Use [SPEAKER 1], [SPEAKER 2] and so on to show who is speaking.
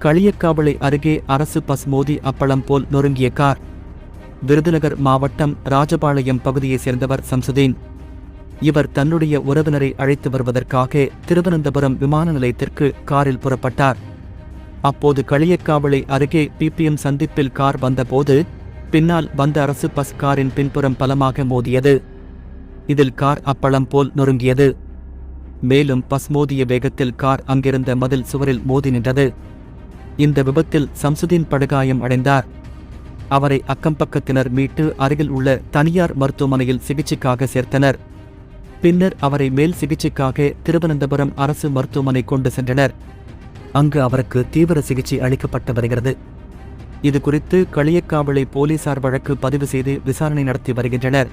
[SPEAKER 1] களியக்காவளை அருகே அரசு பஸ் மோதி அப்பளம் போல் நொறுங்கிய கார். விருதுநகர் மாவட்டம் ராஜபாளையம் பகுதியைச் சேர்ந்தவர் சம்சுதீன். இவர் தன்னுடைய உறவினரை அழைத்து வருவதற்காக திருவனந்தபுரம் விமான நிலையத்திற்கு காரில் புறப்பட்டார். அப்போது களியக்காவளை அருகே பிபிஎம் சந்திப்பில் கார் வந்தபோது பின்னால் வந்த அரசு பஸ் காரின் பின்புறம் பலமாக மோதியது. இதில் கார் அப்பளம் போல் நொறுங்கியது. மேலும் பஸ் மோதிய வேகத்தில் கார் அங்கிருந்த மதில் சுவரில் மோதி நின்றது. இந்த விபத்தில் சம்சுதீன் படுகாயம் அடைந்தார். அவரை அக்கம்பக்கத்தினர் மீட்டு அருகில் உள்ள தனியார் மருத்துவமனையில் சிகிச்சைக்காக சேர்த்தனர். பின்னர் அவரை மேல் சிகிச்சைக்காக திருவனந்தபுரம் அரசு மருத்துவமனை கொண்டு சென்றனர். அங்கு அவருக்கு தீவிர சிகிச்சை அளிக்கப்பட்டு வருகிறது. இது குறித்து களியக்காவளை போலீசார் வழக்கு பதிவு செய்து விசாரணை நடத்தி வருகின்றனர்.